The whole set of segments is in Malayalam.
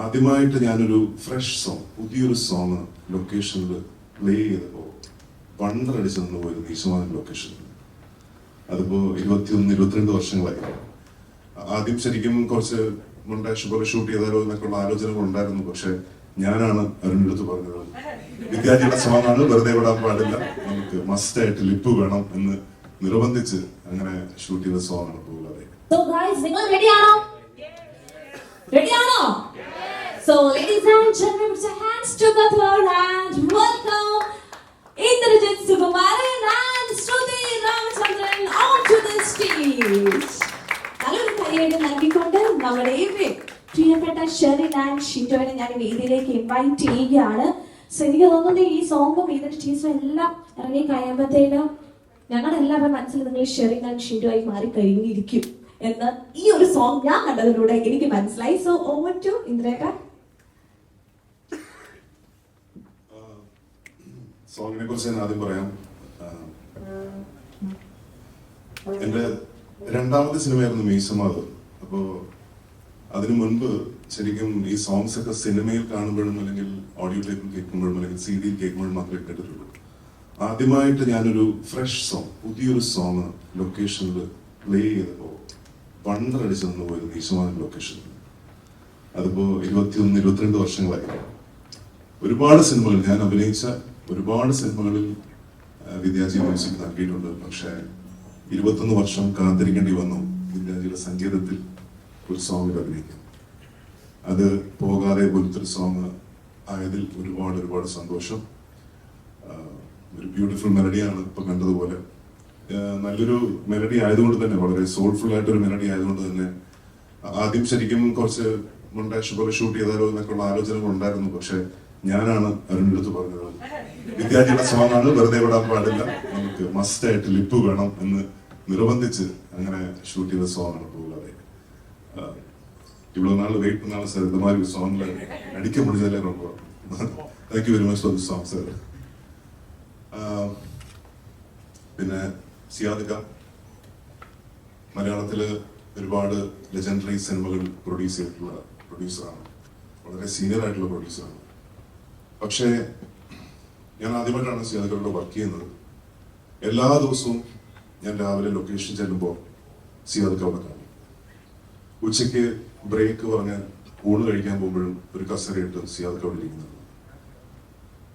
ആദ്യമായിട്ട് ഞാനൊരു ഫ്രഷ് സോങ് പുതിയൊരു സോങ് ലൊക്കേഷനിൽ പ്ലേ ചെയ്തപ്പോൾ വണ്ടറടിച്ച് നിന്ന് പോയത് നീശമാൻ ലൊക്കേഷനിൽ അതിപ്പോൾ ഇരുപത്തിയൊന്ന് ഇരുപത്തിരണ്ട് വർഷങ്ങളായി. ആദ്യം ശരിക്കും കുറച്ച് മൊണ്ടാഷ് പോലെ ഷൂട്ട് ചെയ്താലോ എന്നൊക്കെയുള്ള ആലോചനകൾ ഉണ്ടായിരുന്നു പക്ഷെ ഞാനാണ് അരുണിന്റെ അടുത്ത് പറഞ്ഞത്. വിദ്യാർത്ഥിയുടെ സോങ്ങാണ് വെറുതെ വിടാൻ പാടില്ല. നമുക്ക് മസ്റ്റ് ആയിട്ട് ലിപ്പ് വേണം എന്ന് നിർബന്ധിച്ച് അങ്ങനെ ഷൂട്ട് ചെയ്ത സോങ് ആണ് പോകാതെ So ladies and gentlemen, put your hands to the floor and welcome Indrajit Subamaran and Shruti Ramachandran onto the stage. നല്ലൊരു കൈയ്യടി നൽകിക്കൊണ്ട് നമ്മുടെ പ്രിയപ്പെട്ട ഷെറിൻ ആൻഡ് ഷിറ്റോനെ ഞാൻ വേദിയിലേക്ക് ഇൻവൈറ്റ് ചെയ്യുകയാണ്. സോ എനിക്ക് തോന്നുന്നത് ഈ സോങ്ങും ഇതിന്റെ ടീസും എല്ലാം ഇറങ്ങി കഴിയുമ്പോഴത്തേനും ഞങ്ങളുടെ എല്ലാവരുടെ മനസ്സിൽ നിങ്ങൾ ഷെറിൻ ആൻഡ് ഷിറ്റോ ആയി മാറി കഴിഞ്ഞിരിക്കും എന്ന് ഈ ഒരു സോങ് ഞാൻ കണ്ടതിലൂടെ എനിക്ക് മനസ്സിലായി. സോ ഓവർ ടു ഇന്ദ്രേക്ക സോങ്ങിനെ കുറിച്ച് ഞാൻ ആദ്യം പറയാം. എന്റെ രണ്ടാമത്തെ സിനിമയായിരുന്നു മീശമാവ് അപ്പോ അതിനു മുൻപ് ശരിക്കും ഈ സോങ്സ് ഒക്കെ സിനിമയിൽ കാണുമ്പോഴും അല്ലെങ്കിൽ ഓഡിയോ ടേപ്പിൽ കേൾക്കുമ്പോഴും അല്ലെങ്കിൽ സി ഡിയിൽ കേൾക്കുമ്പോഴും മാത്രമേ കേട്ടിട്ടുള്ളൂ. ആദ്യമായിട്ട് ഞാനൊരു ഫ്രഷ് സോങ് പുതിയൊരു സോങ് ലൊക്കേഷനിൽ പ്ലേ ചെയ്തപ്പോൾ വണ്ടറടിച്ച് നിന്ന് പോയത് നീശമാൻ ലൊക്കേഷനിൽ അതിപ്പോ ഇരുപത്തിയൊന്ന് ഇരുപത്തിരണ്ട് വർഷങ്ങളായി. ഒരുപാട് സിനിമകൾ ഞാൻ അഭിനയിച്ച ഒരുപാട് സിനിമകളിൽ വിദ്യാജി മ്യൂസിക് നൽകിയിട്ടുണ്ട്. പക്ഷേ ഇരുപത്തൊന്ന് വർഷം കാത്തിരിക്കേണ്ടി വന്നു. വിദ്യാജിയുടെ സംഗീതത്തിൽ ഒരു സോങ്ങിൽ അഭിനയിക്കാൻ അത് പോകാതെ പോലത്തെ സോങ് ആയതിൽ ഒരുപാട് ഒരുപാട് സന്തോഷം. ഒരു ബ്യൂട്ടിഫുൾ മെലഡിയാണ് ഇപ്പൊ കണ്ടതുപോലെ. നല്ലൊരു മെലഡി ആയതുകൊണ്ട് തന്നെ വളരെ സോൾഫുൾ ആയിട്ടൊരു മെലഡി ആയതുകൊണ്ട് തന്നെ ആദ്യം ശരിക്കും കുറച്ച് മൊണ്ടാഷ് ഷുഗർ ഷൂട്ട് ചെയ്താലോ എന്നൊക്കെയുള്ള ആലോചനകൾ ഉണ്ടായിരുന്നു. പക്ഷെ ഞാനാണ് അവരുടെ അടുത്ത് പറഞ്ഞത് വിദ്യാഭ്യാസമാണ് വെറുതെ വിടാൻ പാടില്ല. നമുക്ക് മസ്റ്റായിട്ട് ലിപ്പ് വേണം എന്ന് നിർബന്ധിച്ച് അങ്ങനെ ഷൂട്ട് ചെയ്ത സോങ്ങാണ് പോകാതെ ഇവിടെ നാളെ വെയിറ്റ് வெயிட் സാർ ഇതുമാതിരി ഒരു மாதிரி சாங்ல മുടിച്ചാലേ முடிஞ்சதில்ல thank you very much for the song sir പിന്നെ സിയാദിക മലയാളത്തിൽ ഒരുപാട് ലെജൻഡറി സിനിമകൾ പ്രൊഡ്യൂസ് ചെയ്തിട്ടുള്ള പ്രൊഡ്യൂസറാണ് വളരെ സീനിയർ ആയിട്ടുള്ള പ്രൊഡ്യൂസറാണ് പക്ഷേ ഞാൻ ആദ്യമായിട്ടാണ് സിയാദുകളുടെ വർക്ക് ചെയ്യുന്നത്. എല്ലാ ദിവസവും ഞാൻ രാവിലെ ലൊക്കേഷൻ ചെല്ലുമ്പോൾ സിയാദിക അവിടെ കാണും. ഉച്ചയ്ക്ക് ബ്രേക്ക് പറഞ്ഞ് ഊണ് കഴിക്കാൻ പോകുമ്പോഴും ഒരു കസരയിട്ട് സിയാദുക്ക് അവിടെ ഇരിക്കുന്നതാണ്.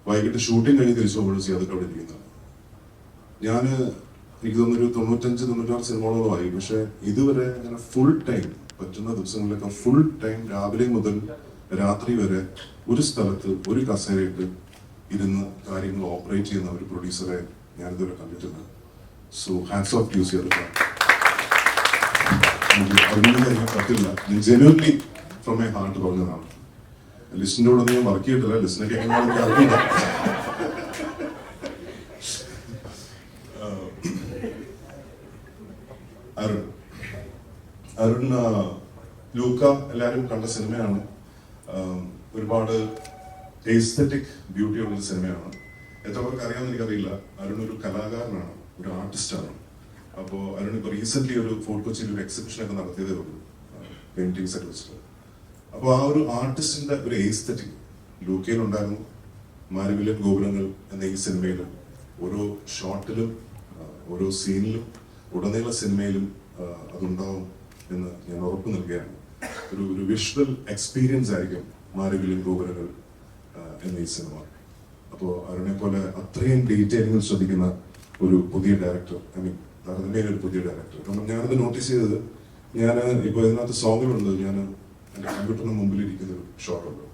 വൈകിട്ട് ഷൂട്ടിംഗ് കഴിഞ്ഞ് തിരിച്ചു പോകുമ്പോഴും സിയാദുക്ക് അവിടെ ഇരിക്കുന്നതാണ്. ഞാൻ എനിക്ക് തോന്നുന്നൊരു തൊണ്ണൂറ്റഞ്ച് തൊണ്ണൂറ്റാറ് സിനിമകളോളമായി പക്ഷെ ഇതുവരെ ഞാൻ ഫുൾ ടൈം പറ്റുന്ന ദിവസങ്ങളിലൊക്കെ ഫുൾ ടൈം രാവിലെ മുതൽ രാത്രി വരെ ഒരു സ്ഥലത്ത് ഒരു കസേരയിട്ട് ഇരുന്ന് കാര്യങ്ങൾ ഓപ്പറേറ്റ് ചെയ്യുന്ന ഒരു പ്രൊഡ്യൂസറെ ഞാനിതുവരെ കണ്ടിട്ടുണ്ട് സോ ഹാൻഡ്സ് ഓഫ് യൂസ് ചെയ്തിട്ട് അഭിനന്ദിക്കാൻ പറ്റില്ല. ഞാൻ ജെനുവൻലി ഫ്രം മൈ ഹാർട്ട് പറഞ്ഞതാണ്. ലിസ്റ്റിന്റെ കൂടെ ഞാൻ വർക്ക് ചെയ്തിട്ടില്ല. ലിസ്റ്റിനൊക്കെ എങ്ങനെയാണെന്ന് അറിയില്ല അരുൺ. അരുൺ ലൂക്ക എല്ലാവരും കണ്ട സിനിമയാണ്. ഒരുപാട് എസ്തറ്റിക് ബ്യൂട്ടി ഉള്ള ഒരു സിനിമയാണ് എത്ര പേർക്ക് അറിയാമെന്ന് എനിക്കറിയില്ല. അരുൺ ഒരു കലാകാരനാണ് ഒരു ആർട്ടിസ്റ്റാണ് അപ്പോൾ അരുൺ ഇപ്പോൾ റീസെന്റ് ഒരു ഫോർട്ട് കൊച്ചിയിൽ ഒരു എക്സിബിഷൻ ഒക്കെ നടത്തിയതേ ഉള്ളൂ. പെയിന്റിങ്സ് ഒക്കെ വെച്ചിട്ട്. അപ്പോൾ ആ ഒരു ആർട്ടിസ്റ്റിന്റെ ഒരു എസ്തറ്റിക് ലൂക്കയിലുണ്ടായിരുന്നു മാരവില്ലൻ ഗോപുരങ്ങൾ എന്ന ഈ സിനിമയിലും ഓരോ ഷോട്ടിലും ഓരോ സീനിലും ഉടനീള സിനിമയിലും അതുണ്ടാവും എന്ന് ഞാൻ ഉറപ്പ് നൽകുകയാണ്. ഒരു ഒരു വിഷ്വൽ എക്സ്പീരിയൻസ് ആയിരിക്കും മാരവില്ലൻ ഗോപുരങ്ങൾ എന്ന ഈ സിനിമ അപ്പോൾ അരുണെ പോലെ അത്രയും ഡീറ്റെയിലിംഗ് ശ്രദ്ധിക്കുന്ന ഒരു പുതിയ ഡയറക്ടർ ഐ മീൻ താരതമ്യേന ഒരു പുതിയ ഡയറക്ടർ കാരണം ഞാനത് നോട്ടീസ് ചെയ്തത് ഞാൻ ഇപ്പോൾ ഇതിനകത്ത് സോങ്ങിലുണ്ട് ഞാൻ എന്റെ കമ്പ്യൂട്ടറിന് മുമ്പിൽ ഇരിക്കുന്ന ഒരു ഷോട്ടുണ്ട്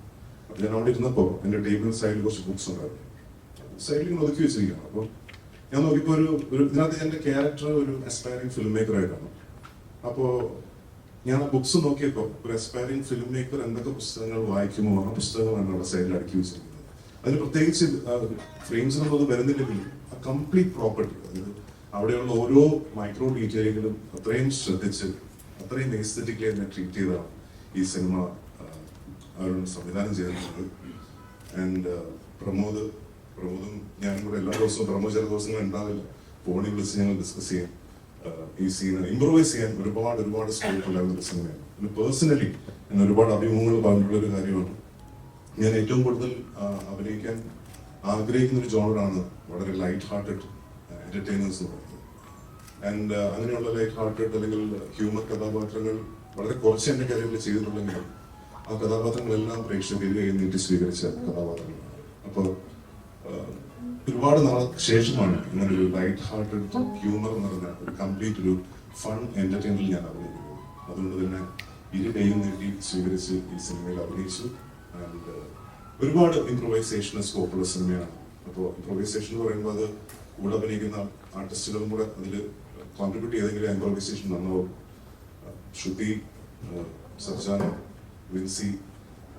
അപ്പോൾ ഞാൻ അവിടെ ഇരുന്നപ്പോൾ എന്റെ ടേബിൾ സൈഡിൽ കുറച്ച് ബുക്സ് ഉണ്ടായിരുന്നു. സൈഡിൽ ഇങ്ങനെ ഒതുക്കി വെച്ചിരിക്കുകയാണ്. അപ്പോൾ ഞാൻ നോക്കിയപ്പോൾ ഒരു ഒരു ഇതിനകത്ത് എന്റെ ക്യാരക്ടർ ഒരു അസ്പയറിംഗ് ഫിലിം മേക്കർ ആയിട്ടാണ്. അപ്പോൾ ഞാൻ ബുക്സ് നോക്കിയപ്പോൾ ഒരു അസ്പയറിംഗ് ഫിലിം മേക്കർ എന്തൊക്കെ പുസ്തകങ്ങൾ വായിക്കുമോ ആ പുസ്തകങ്ങളാണ് അവിടെ സൈഡിൽ അടുക്കി വെച്ചിരിക്കുന്നത്. അതിന് പ്രത്യേകിച്ച് ഫ്രെയിംസിനൊന്നും അത് വരുന്നില്ലെങ്കിലും ആ കംപ്ലീറ്റ് പ്രോപ്പർട്ടി അതായത് അവിടെയുള്ള ഓരോ മൈക്രോ ഡീറ്റെയിലുകളും അത്രയും ശ്രദ്ധിച്ച് അത്രയും എസ്തറ്റിക്കലി തന്നെ ട്രീറ്റ് ചെയ്താണ് ഈ സിനിമ അവരോട് സംവിധാനം ചെയ്തിട്ടുള്ളത് ആൻഡ് പ്രമോദ് പ്രമോദും ഞാനും കൂടെ എല്ലാ ദിവസവും പ്രമോദ് ചില ദിവസങ്ങൾ ഉണ്ടാവില്ല. ഫോണിൽ വിളിച്ച് ഞങ്ങൾ ഡിസ്കസ് ചെയ്യും. ഈ സീന് ഇംപ്രൂവൈസ് ചെയ്യാൻ ഒരുപാട് ഒരുപാട് സ്കോപ്പ് ഉണ്ടായിരുന്ന ഒരു സിനിമയാണ് പിന്നെ പേഴ്സണലി ഞാൻ ഒരുപാട് അഭിമുഖങ്ങൾ പറഞ്ഞിട്ടുള്ള ഒരു കാര്യമാണ്. ഞാൻ ഏറ്റവും കൂടുതൽ അഭിനയിക്കാൻ ആഗ്രഹിക്കുന്ന ഒരു ജോണറാണ് വളരെ ലൈറ്റ് ഹാർട്ടഡ് എന്റർടൈനേഴ്സ് എന്ന് പറയുന്നത്. ആൻഡ് അങ്ങനെയുള്ള ലൈറ്റ് ഹാർട്ടഡ് അല്ലെങ്കിൽ ഹ്യൂമർ കഥാപാത്രങ്ങൾ വളരെ കുറച്ച് എന്റെ കാര്യങ്ങൾ ചെയ്തിട്ടുണ്ടെങ്കിലും ആ കഥാപാത്രങ്ങളെല്ലാം പ്രേക്ഷകർ കൈ നീട്ടി സ്വീകരിച്ച കഥാപാത്രങ്ങളാണ്. അപ്പോൾ ഒരുപാട് നാൾ ശേഷമാണ് ഇങ്ങനെ ഒരു ലൈറ്റ് ഹാർട്ടഡ് ഹ്യൂമർ എന്ന് പറഞ്ഞ ഒരു കംപ്ലീറ്റ് ഒരു ഫൺ എന്റർടൈൻമെന്റ് ഞാൻ അഭിനയിക്കുന്നത്. അതുകൊണ്ട് തന്നെ ഇരു കൈയും നീട്ടി സ്വീകരിച്ച് ഈ സിനിമയിൽ അഭിനയിച്ചു. ആൻഡ് ഒരുപാട് ഇംപ്രൊവൈസേഷന് സ്കോപ്പുള്ള സിനിമയാണ്. അപ്പോൾ ഇംപ്രൊവൈസേഷൻ എന്ന് പറയുമ്പോൾ അത് കൂടെ അഭിനയിക്കുന്ന ആർട്ടിസ്റ്റുകളും കൂടെ അതിൽ കോൺട്രിബ്യൂട്ട് ചെയ്തെങ്കിലും ഇംപ്രൊവൈസേഷൻ നന്നാവും ശ്രുതി സർജാന വിൻസി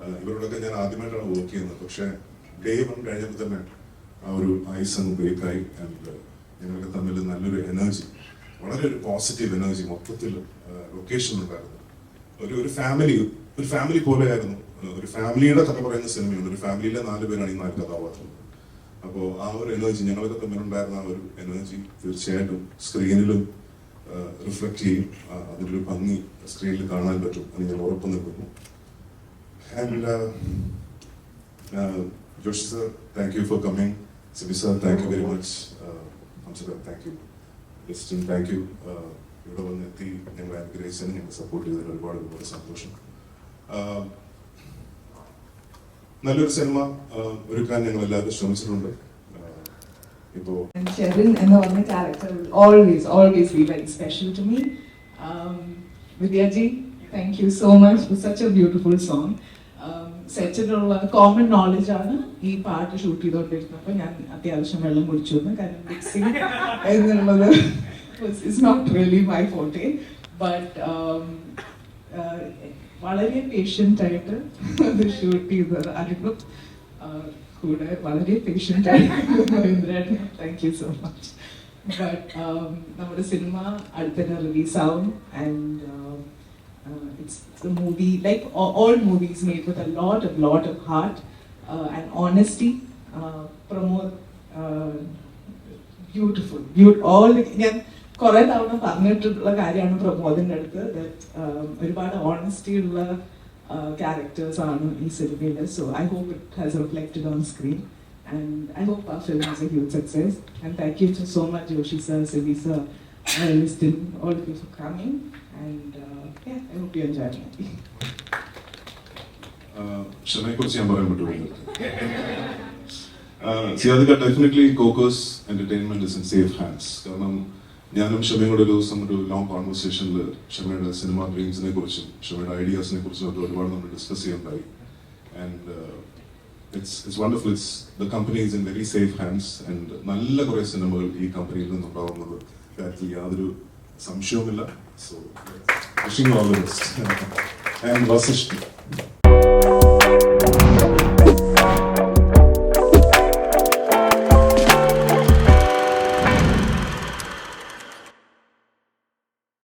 ആഹ് ഇവരോടൊക്കെ ഞാൻ ആദ്യമായിട്ടാണ് വർക്ക് ചെയ്യുന്നത്. പക്ഷേ ഡേ വൺ കഴിഞ്ഞപ്പോൾ തന്നെ ആ ഒരു ഐസ് അങ്ങ് ബ്രേക്കായി ആൻഡ് ഞങ്ങൾക്ക് തമ്മിൽ നല്ലൊരു എനർജി വളരെ ഒരു പോസിറ്റീവ് എനർജി മൊത്തത്തിൽ ലൊക്കേഷൻ ഉണ്ടായിരുന്നു. ഒരു ഒരു ഫാമിലി ഒരു ഫാമിലി പോലെയായിരുന്നു. ഒരു ഫാമിലിയുടെ കഥ പറയുന്ന സിനിമയുണ്ട് ഒരു ഫാമിലിയിലെ നാല് പേരാണ് ഈ നാല് കഥാപാത്രങ്ങൾ. അപ്പോൾ ആ ഒരു എനർജി ഞങ്ങളൊക്കെ തമ്മിലുണ്ടായിരുന്ന ആ ഒരു എനർജി തീർച്ചയായിട്ടും സ്ക്രീനിലും റിഫ്ലക്ട് ചെയ്യും. അതിലൊരു ഭംഗി സ്ക്രീനിൽ കാണാൻ പറ്റും എന്ന് ഞാൻ ഉറപ്പ് നൽകുന്നു. And Joshi sir thank you for coming Sibi sir thank you very much ഹംസർ thank you Justin thank you ഇവിടെ വന്ന് എത്തി. ഞങ്ങളെ അനുഗ്രഹിച്ചതിന് ഞങ്ങൾ സപ്പോർട്ട് ചെയ്തതിൽ ഒരുപാട് ഒരുപാട് സന്തോഷം. ആഹ് നല്ലൊരു സിനിമ ആഹ് ഒരുക്കാൻ ഞങ്ങൾ എല്ലാവരും ശ്രമിച്ചിട്ടുണ്ട്. ആഹ് ഇപ്പോ And Sherin and the one character will always, always be very special to me. Um, Vidya ji, thank you so സെറ്റിലുള്ള കോമൺ നോളജ് ആണ് ഈ പാട്ട് ഷൂട്ട് ചെയ്തുകൊണ്ടിരുന്നപ്പോൾ ഞാൻ അത്യാവശ്യം വെള്ളം കുടിച്ചു എന്ന് കാരണം മിക്സിംഗ് എന്നുള്ളത് it's not really my forte but വളരെ പേഷ്യന്റ് ആയിട്ട് അത് ഷൂട്ട് ചെയ്തത് അനുഭവം കൂടെ വളരെ പേഷ്യന്റ് ആയിട്ട് thank you so much but നമ്മുടെ സിനിമ അടുത്തന്നെ റിലീസാവും and it's a movie like all movies made with a lot a lot of heart and honesty Pramod beautiful all ഞാൻ കുറെ തവണ പറഞ്ഞിട്ടുള്ള കാര്യമാണ് പ്രമോദിന്റെ അടുത്ത് that, um, ഒരുപാട് ഓണസ്റ്റി ഉള്ള ക്യാരക്ടേഴ്സ് ആണ് ഈ സിനിമയിൽ so I hope it has reflected on screen and I hope ആ film is a huge success and thank you so much Joshi sir Sibi sir Listin all of you for coming and I hope you enjoy movie ക്ഷമയെ കുറിച്ച് ഞാൻ പറയാൻ പറ്റുള്ളൂ സിയാദിക definitely Cocos entertainment is in safe hands കാരണം ഞാനും ക്ഷമയും കൂടെ ഒരു ദിവസം ഒരു ലോങ് കോൺവെർസേഷനിൽ ഷമയുടെ സിനിമ ഡ്രീംസിനെ കുറിച്ചും ഷമയുടെ ഐഡിയാസിനെ കുറിച്ചും ഒക്കെ ഒരുപാട് നമ്മൾ discuss ചെയ്യുന്നുണ്ടായി and it's it's wonderful it's the company is in very safe hands and നല്ല കുറേ സിനിമകൾ ഈ കമ്പനിയിൽ നിന്നുണ്ടാവുന്നത് കാര്യത്തിൽ യാതൊരു സംശയവുമില്ല. So wishing all the best and Vasishta